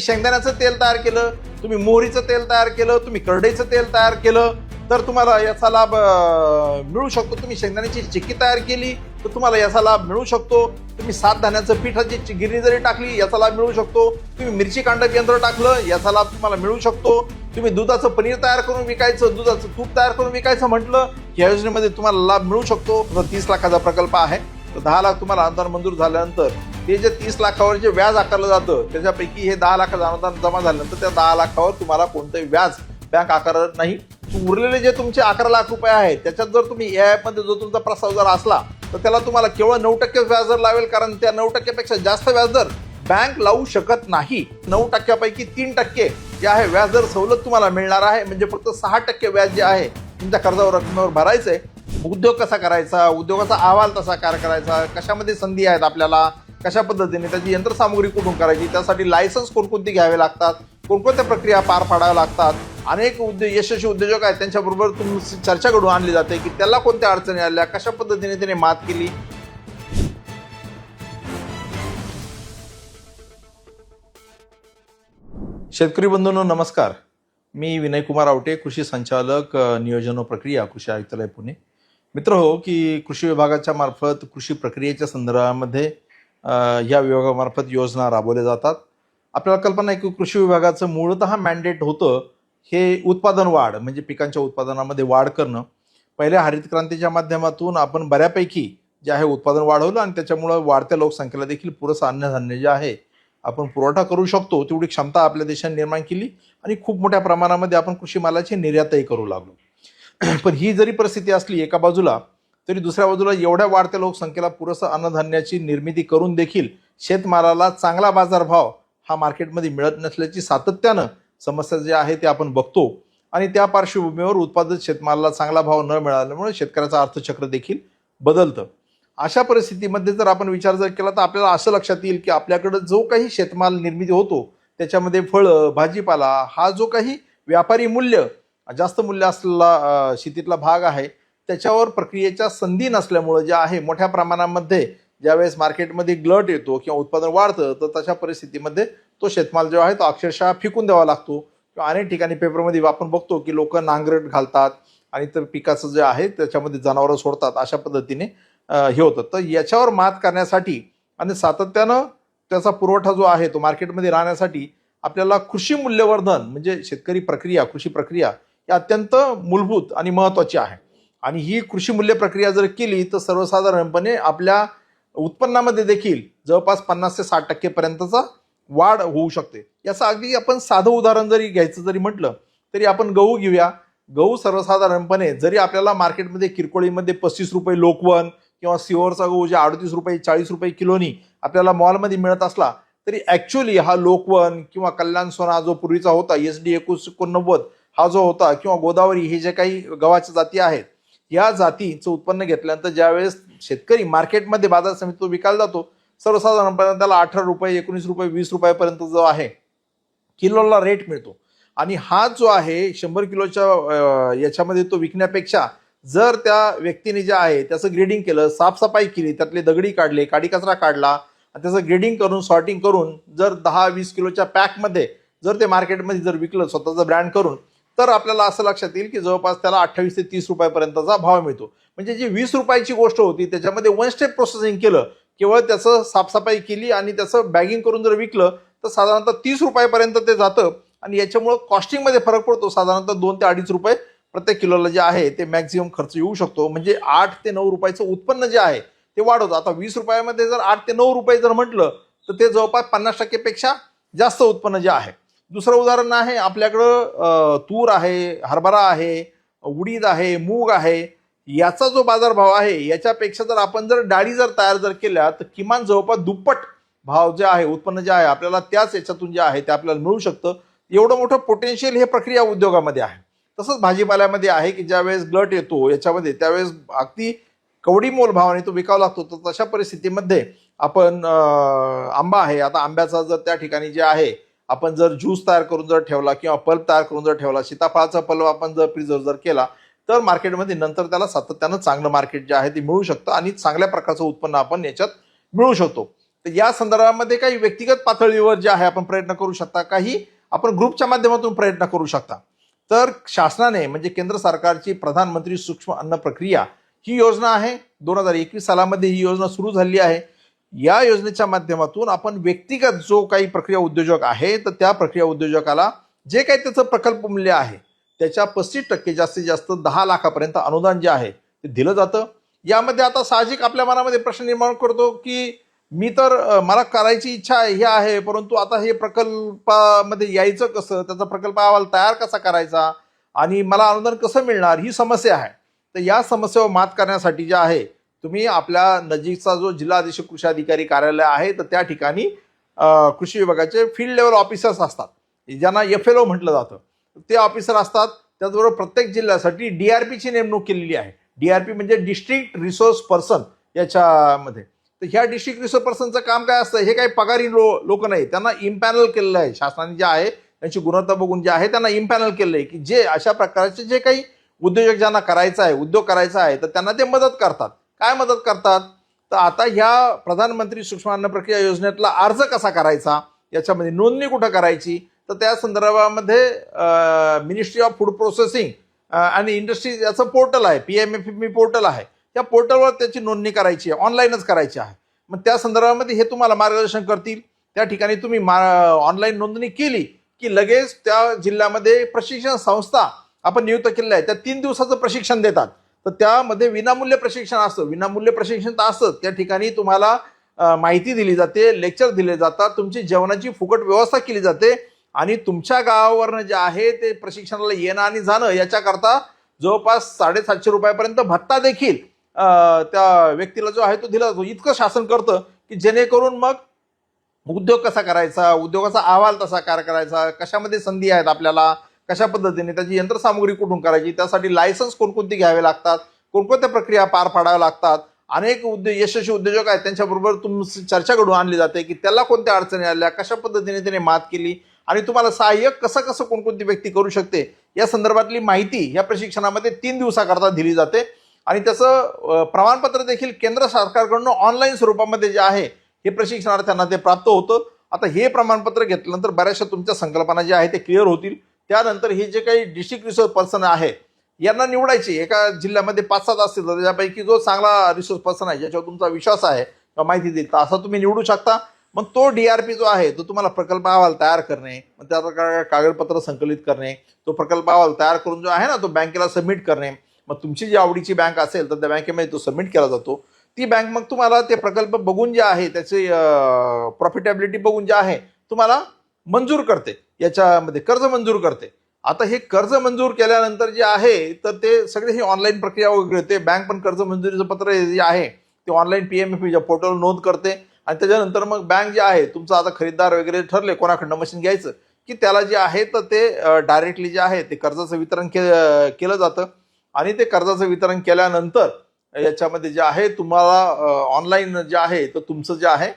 शेंगदाण्याचं तेल तयार केलं तुम्ही मोहरीचं तेल तयार केलं तुम्ही करडईचं तेल तयार केलं तर तुम्हाला याचा लाभ मिळू शकतो. तुम्ही शेंगदाण्याची चिक्की तयार केली तर तुम्हाला याचा लाभ मिळू शकतो. तुम्ही सात धान्याचं पिठाची गिरणी जरी टाकली याचा लाभ मिळू शकतो. तुम्ही मिरची कांडप यंत्र टाकलं याचा लाभ तुम्हाला मिळू शकतो. तुम्ही दुधाचं पनीर तयार करून विकायचं दुधाचं तूप तयार करून विकायचं म्हटलं या योजनेमध्ये तुम्हाला लाभ मिळू शकतो. तीस लाखाचा प्रकल्प आहे. तर दहा लाख तुम्हाला अनुदान मंजूर झाल्यानंतर ते जे तीस लाखावर जे व्याज आकारलं जातं त्याच्यापैकी हे दहा लाखाचं अनुदान जमा झाल्यानंतर त्या दहा लाखावर तुम्हाला कोणतंही व्याज बँक आकारत नाही. उरलेले जे तुमचे अकरा लाख रुपये आहेत त्याच्यात जर तुम्ही ए मध्ये जो तुमचा प्रस्ताव जर असला तर त्याला तुम्हाला केवळ नऊ टक्के व्याजदर लावेल कारण त्या नऊ टक्क्यापेक्षा जास्त व्याजदर बँक लावू शकत नाही नऊ टक्क्यापैकी तीन टक्के जे आहे व्याजदर सवलत तुम्हाला मिळणार आहे म्हणजे फक्त सहा टक्के व्याज जे आहे तुमच्या कर्जावर रकमेवर भरायचं आहे उद्योग कसा करायचा उद्योगाचा अहवाल कसा कार करायचा कशामध्ये संधी आहेत आपल्याला कशा पद्धतीने त्याची यंत्रसामुग्री कुठून करायची त्यासाठी लायसन्स कोणकोणती घ्यावे लागतात कोणकोणत्या प्रक्रिया पार पाडाव्या लागतात अनेक उद्योग यशस्वी उद्योजक आहेत त्यांच्याबरोबर तुमची चर्चा घडून आणली जाते की त्याला कोणत्या अडचणी आल्या कशा पद्धतीने त्याने मात केली? शेतकरी बंधूंनो नमस्कार. मी विनय कुमार आवटे कृषी संचालक नियोजन व प्रक्रिया कृषी आयुक्तालय पुणे. मित्र हो की कृषी विभागाच्या मार्फत कृषी प्रक्रियेच्या संदर्भामध्ये या विभागामार्फत योजना राबवल्या जातात. आपल्याला कल्पना आहे की कृषी विभागाचं मूळतः मॅन्डेट होतं हे उत्पादन वाढ म्हणजे पिकांच्या उत्पादनामध्ये वाढ करणं. पहिल्या हरित क्रांतीच्या माध्यमातून आपण बऱ्यापैकी जे आहे उत्पादन वाढवलं आणि त्याच्यामुळं वाढत्या लोकसंख्येला देखील पुरेसं अन्नधान्य जे आहे आपण पुरवठा करू शकतो तेवढी क्षमता आपल्या देशाने निर्माण केली आणि खूप मोठ्या प्रमाणामध्ये आपण कृषी मालाची निर्यातही करू लागलो. पण ही जरी परिस्थिती असली एका बाजूला तरी दुसऱ्या बाजूला एवढ्या वाढत्या लोकसंख्येला पुरेसं अन्नधान्याची निर्मिती करून देखील शेतमालाला चांगला बाजारभाव हा मार्केटमध्ये मिळत नसल्याची सातत्यानं समस्या जी आहे ते आपण बघतो. आणि त्या पार्श्वभूमीवर उत्पादित शेतमालाला चांगला भाव न मिळाल्यामुळे शेतकऱ्याचं अर्थचक्र देखील बदलतं. अशा परिस्थितीमध्ये जर आपण विचार जर केला तर आपल्याला असं लक्षात येईल की आपल्याकडं जो काही शेतमाल निर्मिती होतो त्याच्यामध्ये फळं भाजीपाला हा जो काही व्यापारी मूल्य जास्त मूल्य असलेला शेतीतला भाग आहे त्याच्यावर प्रक्रियेच्या संधी नसल्यामुळं जे आहे मोठ्या प्रमाणामध्ये ज्यावेळेस मार्केटमध्ये ग्लट येतो किंवा उत्पादन वाढतं तर तशा परिस्थितीमध्ये तो शेतमाल जो आहे तो अक्षरशः फेकून द्यावा लागतो. किंवा अनेक ठिकाणी पेपरमध्ये आपण बघतो की लोक नांगरट घालतात आणि तर पिकाचं जे आहे त्याच्यामध्ये जनावरं सोडतात अशा पद्धतीने हे होतं. तर याच्यावर मात करण्यासाठी आणि सातत्यानं त्याचा पुरवठा जो आहे तो मार्केटमध्ये राहण्यासाठी आपल्याला कृषी मूल्यवर्धन म्हणजे शेतकरी प्रक्रिया कृषी प्रक्रिया ही अत्यंत मूलभूत आणि महत्त्वाची आहे. आणि ही कृषी मूल्य प्रक्रिया जर केली तर सर्वसाधारणपणे आपल्या उत्पन्नामध्ये देखील जवळपास पन्नास ते साठ टक्केपर्यंतचा वाढ होऊ शकते. याचं अगदी आपण साधं उदाहरण जरी घ्यायचं जरी म्हटलं तरी आपण गहू घेऊया. गहू सर्वसाधारणपणे जरी आपल्याला मार्केटमध्ये किरकोळीमध्ये पस्तीस रुपये लोकवन किंवा सिओरचा गहू जे अडतीस रुपये चाळीस रुपये किलोनी आपल्याला मॉलमध्ये मिळत असला तरी ॲक्च्युली हा लोकवन किंवा कल्याण सोना जो पूर्वीचा होता एस डी एकोणीस एकोणनव्वद हा जो होता किंवा गोदावरी हे जे काही गव्हाच्या जाती आहेत या जातीचं उत्पन्न घेतल्यानंतर ज्यावेळेस शेतकरी मार्केटमध्ये बाजार समितीत तो विकायला जातो सर्वसाधारणपणे त्याला अठरा रुपये एकोणीस रुपये वीस रुपयापर्यंत जो आहे किलोला रेट मिळतो. आणि हा जो आहे शंभर किलोच्या याच्यामध्ये तो विकण्यापेक्षा जर त्या व्यक्तीने जे आहे त्याचं ग्रेडिंग केलं साफसफाई केली त्यातले दगडी काढले काडी कचरा काढला आणि त्याचं ग्रेडिंग करून सॉर्टिंग करून जर दहा वीस किलोच्या पॅकमध्ये जर ते मार्केटमध्ये जर विकलं स्वतःचं ब्रँड करून तर आपल्याला असं लक्षात येईल की जवळपास त्याला अठ्ठावीस ते तीस रुपयापर्यंतचा भाव मिळतो. म्हणजे जी वीस रुपयाची गोष्ट होती त्याच्यामध्ये वन स्टेप प्रोसेसिंग केलं केवळ त्याचं साफसफाई केली आणि त्याचं बॅगिंग करून जर विकलं तर साधारणतः तीस रुपयापर्यंत ते जातं आणि याच्यामुळं कॉस्टिंगमध्ये फरक पडतो. साधारणतः दोन ते अडीच रुपये प्रत्येक किलोला जे आहे ते मॅक्झिमम खर्च येऊ शकतो. म्हणजे आठ ते नऊ रुपयाचं उत्पन्न जे आहे ते वाढवतं. आता वीस रुपयामध्ये जर आठ ते नऊ रुपये जर म्हटलं तर ते जवळपास पन्नास टक्केपेक्षा जास्त उत्पन्न जे आहे. दुसरं उदाहरण आहे आपल्याकडं तूर आहे हरभरा आहे उडीद आहे मूग आहे याचा जो बाजारभाव आहे याच्यापेक्षा जर आपण जर डाळी जर तयार जर केल्या तर किमान जवळपास दुप्पट भाव जे आहे उत्पन्न जे आहे आपल्याला त्याच याच्यातून जे आहे ते आपल्याला मिळू शकतं. एवढं मोठं पोटेन्शियल हे प्रक्रिया उद्योगामध्ये आहे. तसंच भाजीपाल्यामध्ये आहे की ज्यावेळेस ग्लट येतो याच्यामध्ये त्यावेळेस अगदी कवडी मोल भावाने तो विकावा लागतो तर तशा परिस्थितीमध्ये आपण आंबा आहे. आता आंब्याचा जर त्या ठिकाणी जे आहे आपण जर ज्यूस तयार करून जर ठेवला किंवा पल्प तयार करून जर ठेवला सीताफळाचा पल्प आपण जर प्रिझर्व जर केला तर मार्केटमध्ये नंतर त्याला सातत्यानं चांगलं मार्केट जे आहे ते मिळू शकतं आणि चांगल्या प्रकारचं उत्पन्न आपण याच्यात मिळू शकतो. तर या संदर्भामध्ये काही व्यक्तिगत पातळीवर जे आहे आपण प्रयत्न करू शकता काही आपण ग्रुपच्या माध्यमातून प्रयत्न करू शकता. तर शासनाने म्हणजे केंद्र सरकारची प्रधानमंत्री सूक्ष्म अन्न प्रक्रिया ही योजना आहे. दोन हजार एकवीस सालामध्ये ही योजना सुरू झाली आहे. या योजनेच्या माध्यमातून आपण व्यक्तिगत जो काही प्रक्रिया उद्योजक आहे तर त्या प्रक्रिया उद्योजकाला जे काही त्याचं प्रकल्प मूल्य आहे त्याच्या पस्तीस टक्के जास्तीत जास्त दहा लाखापर्यंत अनुदान जे आहे ते दिलं जातं. यामध्ये आता साहजिक आपल्या मनामध्ये प्रश्न निर्माण करतो की मी तर मला करायची इच्छा आहे हे आहे परंतु आता हे प्रकल्पामध्ये यायचं कसं? त्याचा प्रकल्प अहवाल तयार कसा करायचा? आणि मला अनुदान कसं मिळणार? ही समस्या आहे. तर या समस्येवर मात करण्यासाठी जे आहे तुम्ही आपल्या नजीकचा जो जिल्हा अधीक्षक कृषी अधिकारी कार्यालय आहे तर त्या ठिकाणी कृषी विभागाचे फील्ड लेवल ऑफिसर्स असतात. ज्यांना एफ एल ओ म्हटलं जातं. ते ऑफिसर असतात. त्याचबरोबर प्रत्येक जिल्ह्यासाठी डी आर पीची नेमणूक केलेली आहे. डी आर पी म्हणजे डिस्ट्रिक्ट रिसोर्स पर्सन याच्यामध्ये. तर ह्या डिस्ट्रिक्ट रिसोर्स पर्सनचं काम काय असतं? हे काही पगारी लो लोक नाही. त्यांना इम्पॅनल केलेलं आहे. शासनाने जे आहे त्यांची गुणवत्ता बघून जे आहे त्यांना इम्पॅनल केलेलं आहे की जे अशा प्रकारचे जे काही उद्योजक ज्यांना करायचं आहे उद्योग करायचा आहे तर त्यांना ते मदत करतात. काय मदत करतात? तर आता ह्या प्रधानमंत्री सूक्ष्म अन्न प्रक्रिया योजनेतला अर्ज कसा करायचा? याच्यामध्ये नोंदणी कुठं करायची? तर त्या संदर्भामध्ये मिनिस्ट्री ऑफ फूड प्रोसेसिंग आणि इंडस्ट्री याचं पोर्टल आहे. पी एम एफ मी पोर्टल आहे. त्या पोर्टलवर त्याची नोंदणी करायची आहे. ऑनलाईनच करायची आहे. मग त्या संदर्भामध्ये हे तुम्हाला मार्गदर्शन करतील. त्या ठिकाणी तुम्ही मा ऑनलाईन नोंदणी केली की लगेच त्या जिल्ह्यामध्ये प्रशिक्षण संस्था आपण नियुक्त केलेल्या आहे त्या तीन दिवसाचं प्रशिक्षण देतात. तर त्यामध्ये विनामूल्य प्रशिक्षण असतं. विनामूल्य प्रशिक्षण तर असतं त्या ठिकाणी तुम्हाला माहिती दिली जाते लेक्चर दिले जातात तुमची जेवणाची फुकट व्यवस्था केली जाते आणि तुमच्या गावावरनं जे आहे ते प्रशिक्षणाला येणं आणि जाणं याच्याकरता जवळपास साडेसातशे रुपयापर्यंत भत्ता देखील त्या व्यक्तीला जो आहे तो दिला जातो. इतकं शासन करतं की जेणेकरून मग उद्योग कसा करायचा उद्योगाचा अहवाल तसा कार करायचा कशामध्ये संधी आहेत आपल्याला कशा पद्धतीने त्याची यंत्रसामुग्री कुठून करायची? त्यासाठी लायसन्स कोणकोणती घ्यावे लागतात? कोणकोणत्या प्रक्रिया पार पाडाव्या लागतात? अनेक उद्योग यशस्वी उद्योजक आहेत त्यांच्याबरोबर तुमची चर्चा घडून आणली जाते की त्याला कोणत्या अडचणी आल्या कशा पद्धतीने त्याने मात केली आणि तुम्हाला सहाय्यक कसं कसं कोणकोणती व्यक्ती करू शकते? या संदर्भातली माहिती या प्रशिक्षणामध्ये तीन दिवसाकरता दिली जाते आणि त्याचं प्रमाणपत्र देखील केंद्र सरकारकडून ऑनलाईन स्वरूपामध्ये जे आहे हे प्रशिक्षणार्थ्यांना ते प्राप्त होतं. आता हे प्रमाणपत्र घेतल्यानंतर बऱ्याचशा तुमच्या संकल्पना ज्या आहेत ते क्लिअर होतील. त्यानंतर हे जे काही डिस्ट्रिक्ट रिसोर्स पर्सन आहे यांना निवडायचे एका जिल्ह्यामध्ये पाच सात असतील तर त्याच्यापैकी जो चांगला रिसोर्स पर्सन आहे ज्याच्यावर तुमचा विश्वास आहे किंवा माहिती देईल तर असा तुम्ही निवडू शकता. मग तो डी आर पी जो आहे तो तुम्हाला प्रकल्प अहवाल तयार करणे मग त्याचा कागदपत्र संकलित करणे तो प्रकल्प अहवाल तयार करून जो आहे ना तो बँकेला सबमिट करणे. मग तुमची जी आवडीची बँक असेल तर त्या बँकेमध्ये तो सबमिट केला जातो. ती बँक मग तुम्हाला ते प्रकल्प बघून जे आहे त्याची प्रॉफिटेबिलिटी बघून जे आहे तुम्हाला मंजूर करते. याच्यामध्ये कर्ज मंजूर करते. आता हे कर्ज मंजूर केल्यानंतर जे आहे तर ते सगळे ही ऑनलाईन प्रक्रिया वगैरे ते बँक पण कर्ज मंजुरीचं पत्र जे आहे ते online P M F portal नोंद करते. आणि त्याच्यानंतर मग बँक जे आहे तुमचं आता खरीददार वगैरे ठरले कोणाकडनं मशीन घ्यायचं की त्याला जे आहे तर ते डायरेक्टली जे आहे ते कर्जाचं वितरण के केलं जातं. आणि ते कर्जाचं वितरण केल्यानंतर याच्यामध्ये जे आहे तुम्हाला ऑनलाईन जे आहे तर तुमचं जे आहे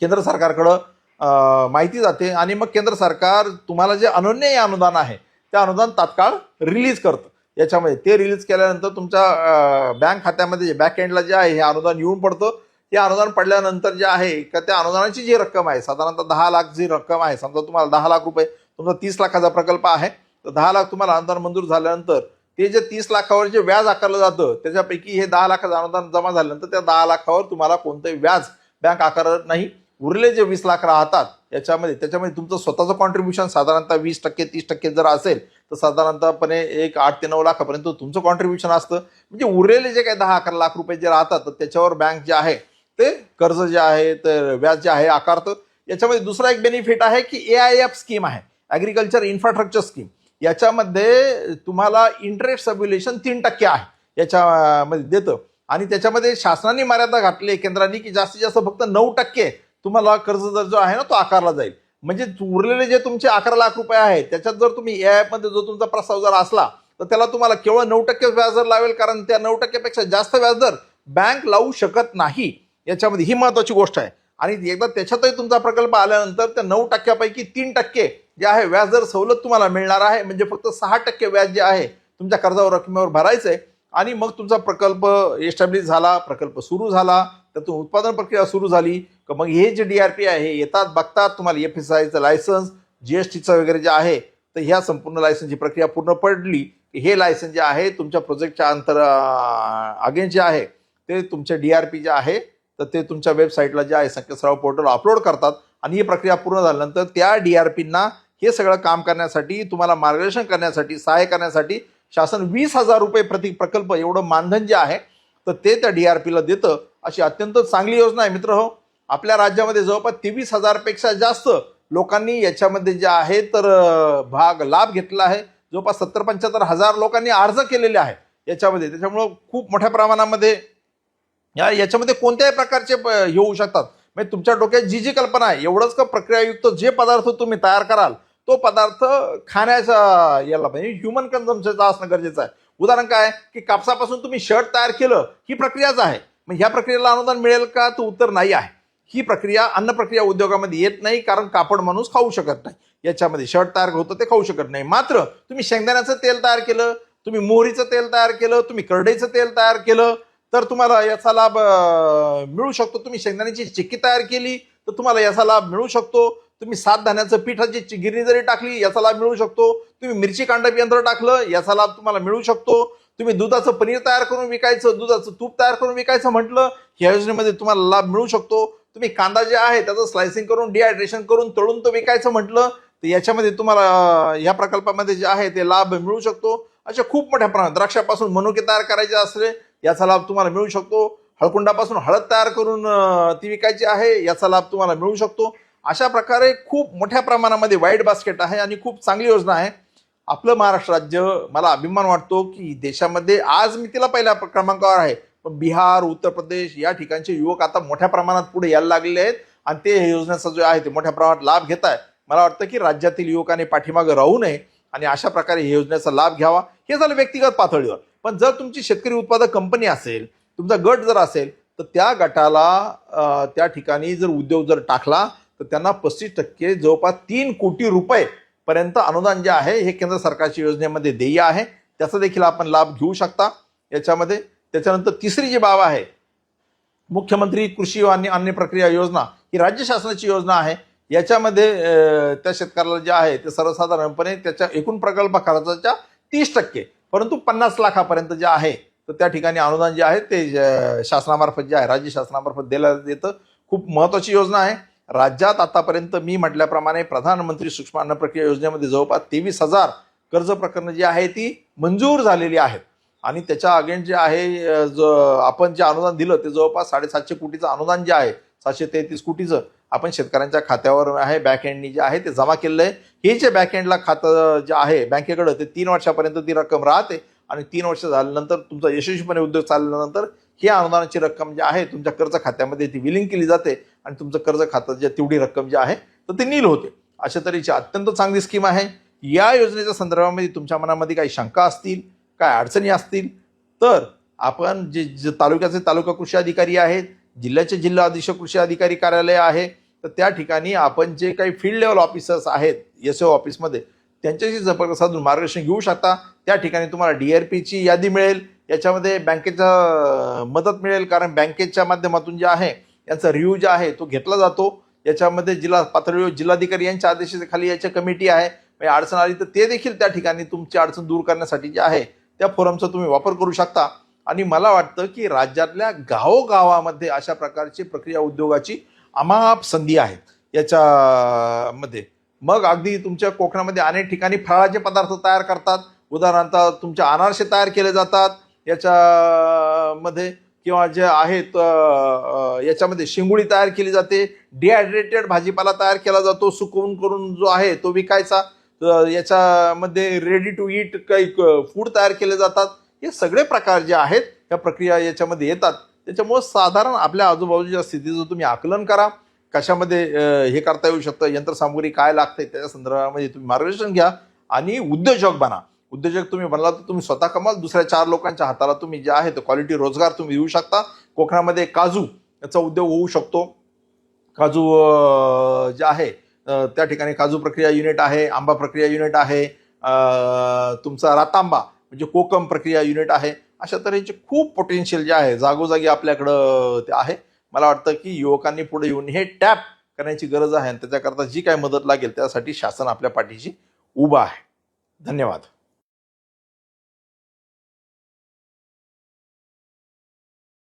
केंद्र सरकारकडं माहिती जाते आणि मग केंद्र सरकार तुम्हाला जे अनन्य अनुदान आहे ते अनुदान तात्काळ रिलीज करतं. याच्यामध्ये ते रिलीज केल्यानंतर तुमच्या बँक खात्यामध्ये बँक एंडला जे आहे हे अनुदान येऊन पडतं. हे अनुदान पडल्यानंतर जे आहे का त्या अनुदानाची जी रक्कम आहे साधारणतः दहा लाख जी रक्कम आहे समजा तुम्हाला दहा लाख रुपये तुमचा तीस लाखाचा प्रकल्प आहे तर दहा लाख तुम्हाला अनुदान मंजूर झाल्यानंतर ते जे तीस लाखावर जे व्याज आकारलं जातं त्याच्यापैकी हे दहा लाखाचं अनुदान जमा झाल्यानंतर त्या दहा लाखावर तुम्हाला कोणतंही व्याज बँक आकारत नाही. उरले जे वीस लाख राहतात याच्यामध्ये त्याच्यामध्ये तुमचं स्वतःचं कॉन्ट्रीब्युशन साधारणतः वीस टक्के तीस टक्के जर असेल तर साधारणतःपणे एक आठ ते नऊ लाखापर्यंत तुमचं कॉन्ट्रीब्युशन असतं. म्हणजे उरलेले जे काही दहा अकरा लाख रुपये जे राहतात तर त्याच्यावर बँक जे आहे ते कर्ज जे आहे तर व्याज जे आहे आकारतं. याच्यामध्ये दुसरा एक बेनिफिट आहे की ए आय एफ स्कीम आहे ॲग्रिकल्चर इन्फ्रास्ट्रक्चर स्कीम याच्यामध्ये तुम्हाला इंटरेस्ट सब्युलेशन तीन टक्के आहे याच्यामध्ये देतं. आणि त्याच्यामध्ये शासनाने मर्यादा घातली आहे केंद्राने की जास्तीत जास्त फक्त नऊ टक्के तुम्हाला कर्ज दर जो आहे ना तो आकारला जाईल. म्हणजे उरलेले जे तुमचे अकरा लाख रुपये आहेत त्याच्यात जर तुम्ही ए आयमध्ये जो तुमचा प्रस्ताव जर असला तर त्याला तुम्हाला केवळ नऊ टक्के व्याजदर लावेल कारण त्या नऊ टक्क्यापेक्षा जास्त व्याजदर बँक लावू शकत नाही. याच्यामध्ये ही महत्वाची गोष्ट आहे. आणि एकदा त्याच्यातही तुमचा प्रकल्प आल्यानंतर त्या नऊ टक्क्यापैकी तीन टक्के जे आहे व्याजदर सवलत तुम्हाला मिळणार आहे. म्हणजे फक्त सहा टक्के व्याज जे आहे तुमच्या कर्जावर रकमेवर भरायचं आहे. आणि मग तुमचा प्रकल्प एस्टॅब्लिश झाला प्रकल्प सुरू झाला त्यातून उत्पादन प्रक्रिया सुरू झाली. मग हे जे डी आर पी आहे येतात बघतात तुम्हाला एफ एस आयचं लायसन्स जी एस टीचं वगैरे जे आहे तर ह्या संपूर्ण लायसन्सची प्रक्रिया पूर्ण पडली. की हे लायसन्स जे आहे तुमच्या प्रोजेक्टच्या अंतर अगेन्स्ट जे आहे ते तुमचे पी जे आहे तर ते तुमच्या वेबसाईटला जे आहे संकेतस्थळ पोर्टल अपलोड करतात आणि ही प्रक्रिया पूर्ण झाल्यानंतर त्या डी आर पींना हे सगळं काम करण्यासाठी तुम्हाला मार्गदर्शन करण्यासाठी सहाय्य करण्यासाठी शासन वीस हजार रुपये प्रति प्रकल्प एवढं मानधन जे आहे तर ते त्या डी आर पीला देतं. अशी अत्यंत चांगली योजना आहे मित्र हो. आपल्या राज्यामध्ये जवळपास तेवीस हजारपेक्षा जास्त लोकांनी याच्यामध्ये जे आहे तर भाग लाभ घेतला आहे. जवळपास सत्तर पंच्याहत्तर हजार लोकांनी अर्ज केलेले आहे याच्यामध्ये. त्याच्यामुळं खूप मोठ्या प्रमाणामध्ये या याच्यामध्ये कोणत्याही प्रकारचे येऊ हे होऊ शकतात. म्हणजे तुमच्या डोक्यात जी जी कल्पना आहे एवढंच का प्रक्रियायुक्त जे पदार्थ तुम्ही तयार कराल तो पदार्थ खाण्याचा याला म्हणजे ह्युमन कन्झम्पनचा असणं गरजेचं आहे. उदाहरण काय की कापसापासून तुम्ही शर्ट तयार केलं ही प्रक्रियाच आहे. मग ह्या प्रक्रियेला अनुदान मिळेल का? तर उत्तर नाही आहे. ही प्रक्रिया अन्न प्रक्रिया उद्योगामध्ये येत नाही कारण कापड माणूस खाऊ शकत नाही. याच्यामध्ये शर्ट तयार होतं ते खाऊ शकत नाही. मात्र तुम्ही शेंगदाण्याचं तेल तयार केलं तुम्ही मोहरीचं तेल तयार केलं तुम्ही करडईचं तेल तयार केलं तर तुम्हाला याचा लाभ मिळू शकतो. तुम्ही शेंगदाण्याची चिक्की तयार केली तर तुम्हाला याचा लाभ मिळू शकतो. तुम्ही सात धान्याचं पिठाची गिरणी जरी टाकली याचा लाभ मिळू शकतो. तुम्ही मिरची कांडप यंत्र टाकलं याचा लाभ तुम्हाला मिळू शकतो. तुम्ही दुधाचं पनीर तयार करून विकायचं दुधाचं तूप तयार करून विकायचं म्हटलं या योजनेमध्ये तुम्हाला लाभ मिळू शकतो. तुम्ही कांदा जे आहे त्याचं स्लायसिंग करून डिहायड्रेशन करून तळून तो विकायचं म्हटलं तर याच्यामध्ये तुम्हाला या प्रकल्पामध्ये जे आहे ते लाभ मिळू शकतो. अशा खूप मोठ्या प्रमाणात द्राक्षापासून मनुके तयार करायचे असले याचा लाभ तुम्हाला मिळू शकतो. हळकुंडापासून हळद तयार करून ती विकायची आहे याचा लाभ तुम्हाला मिळू शकतो. अशा प्रकारे खूप मोठ्या प्रमाणामध्ये वाईट बास्केट आहे आणि खूप चांगली योजना आहे. आपलं महाराष्ट्र राज्य मला अभिमान वाटतो की देशामध्ये आज मी तिला पहिल्या क्रमांकावर आहे. पण बिहार उत्तर प्रदेश या ठिकाणचे युवक आता मोठ्या प्रमाणात पुढे यायला लागलेले आहेत आणि ते हे योजनेचा जो आहे ते मोठ्या प्रमाणात लाभ घेत आहे मला वाटतं की राज्यातील युवकांनी पाठीमागं राहू नये आणि अशा प्रकारे हे योजनेचा लाभ घ्यावा. हे झालं व्यक्तिगत पातळीवर. पण जर तुमची शेतकरी उत्पादक कंपनी असेल तुमचा गट जर असेल तर त्या गटाला त्या ठिकाणी जर उद्योग जर टाकला तर त्यांना पस्तीस टक्के जवळपास तीन कोटी रुपये पर्यंत अनुदान जे आहे हे केंद्र सरकारच्या योजनेमध्ये देय आहे. त्याचा देखील आपण लाभ घेऊ शकता. याच्यामध्ये त्याच्यानंतर तिसरी जी बाब आहे मुख्यमंत्री कृषी आणि अन्य प्रक्रिया योजना ही राज्य शासनाची योजना आहे. याच्यामध्ये त्या शेतकऱ्याला जे आहे ते सर्वसाधारणपणे त्याच्या एकूण प्रकल्प खर्चाच्या तीस टक्के परंतु पन्नास लाखापर्यंत जे आहे तर त्या ठिकाणी अनुदान जे आहे ते शासनामार्फत जे आहे राज्य शासनामार्फत दिलं येतं खूप महत्वाची योजना आहे. राज्यात आतापर्यंत मी म्हटल्याप्रमाणे प्रधानमंत्री सूक्ष्म अन्न प्रक्रिया योजनेमध्ये जवळपास तेवीस हजार कर्ज प्रकरणं जी आहे ती मंजूर झालेली आहेत. आणि त्याच्या अगेन्स्ट जे आहे ज जो आपण जे अनुदान दिलं ते जवळपास साडेसातशे कोटीचं अनुदान जे आहे सातशे तेहतीस कोटीचं आपण शेतकऱ्यांच्या खात्यावर आहे बँकेंडनी जे आहे ते जमा केलेलं आहे हे जे बँकेंडला खातं जे आहे बँकेकडं ते तीन वर्षापर्यंत ती रक्कम राहते आणि तीन वर्ष झाल्यानंतर तुमचा यशस्वीपणे उद्योग चालल्यानंतर ही अनुदानाची रक्कम जी आहे तुमच्या कर्ज खात्यामध्ये ती विलिंग केली जाते आणि तुमचं कर्ज खातं जे तेवढी रक्कम जी आहे तर ते नील होते. अशा तऱ्हेची अत्यंत चांगली स्कीम आहे. या योजनेच्या संदर्भामध्ये तुमच्या मनामध्ये काही शंका असतील काय अडचणी असतील? तर आपण जे जे तालुक्याचे तालुका कृषी अधिकारी आहेत जिल्ह्याचे जिल्हा अधीक्षक कृषी अधिकारी कार्यालय आहे तर त्या ठिकाणी आपण जे काही फील्ड लेवल ऑफिसर्स आहेत एस ओ ऑफिसमध्ये त्यांच्याशी संपर्क साधून मार्गदर्शन घेऊ शकता. त्या ठिकाणी तुम्हाला डी आर पीची यादी मिळेल. याच्यामध्ये बँकेचा मदत मिळेल. कारण बँकेच्या माध्यमातून जे आहे यांचा रिव्ह्यू जे आहे तो घेतला जातो. याच्यामध्ये जिल्हा पातळीवर जिल्हाधिकारी यांच्या आदेशाखाली याच्या कमिटी आहे. म्हणजे अडचण आली तर ते देखील त्या ठिकाणी तुमची अडचण दूर करण्यासाठी जे आहे त्या फोरमचा तुम्ही वापर करू शकता. आणि मला वाटतं की राज्यातल्या गावोगावामध्ये अशा प्रकारची प्रक्रिया उद्योगाची अमाप संधी आहे याच्यामध्ये मग अगदी तुमच्या कोकणामध्ये अनेक ठिकाणी फळाचे पदार्थ तयार करतात. उदाहरणार्थ तुमच्या अनारसे तयार केले जातात. याच्यामध्ये किंवा जे आहेत याच्यामध्ये शिंगुळी तयार केली जाते. डिहायड्रेटेड भाजीपाला तयार केला जातो. सुकवून करून जो आहे तो विकायचा. याच्यामध्ये रेडी टू ईट काही फूड तयार केले जातात. हे सगळे प्रकार जे आहेत या प्रक्रिया याच्यामध्ये येतात. त्याच्यामुळं साधारण आपल्या आजूबाजूच्या स्थितीचं तुम्ही आकलन करा. कशामध्ये हे करता येऊ शकतं यंत्रसामुग्री काय लागते त्याच्या संदर्भामध्ये तुम्ही मार्गदर्शन घ्या आणि उद्योजक बना. उद्योजक तुम्ही बनला तर तुम्ही स्वतः कमाल. दुसऱ्या चार लोकांच्या हाताला तुम्ही जे आहे तो क्वालिटी रोजगार तुम्ही देऊ शकता. कोकणामध्ये काजू याचा उद्योग होऊ शकतो. काजू जे आहे त्या ठिकाणी काजू प्रक्रिया युनिट आहे आंबा प्रक्रिया युनिट आहे तुमचा रातांबा म्हणजे कोकम प्रक्रिया युनिट आहे. अशा तऱ्हेचे खूप पोटेन्शियल जे आहे जागोजागी आपल्याकडं ते आहे. मला वाटतं की युवकांनी पुढे येऊन हे टॅप करण्याची गरज आहे आणि त्याच्याकरता जी काय मदत लागेल त्यासाठी शासन आपल्या पाठीशी उभा आहे. धन्यवाद.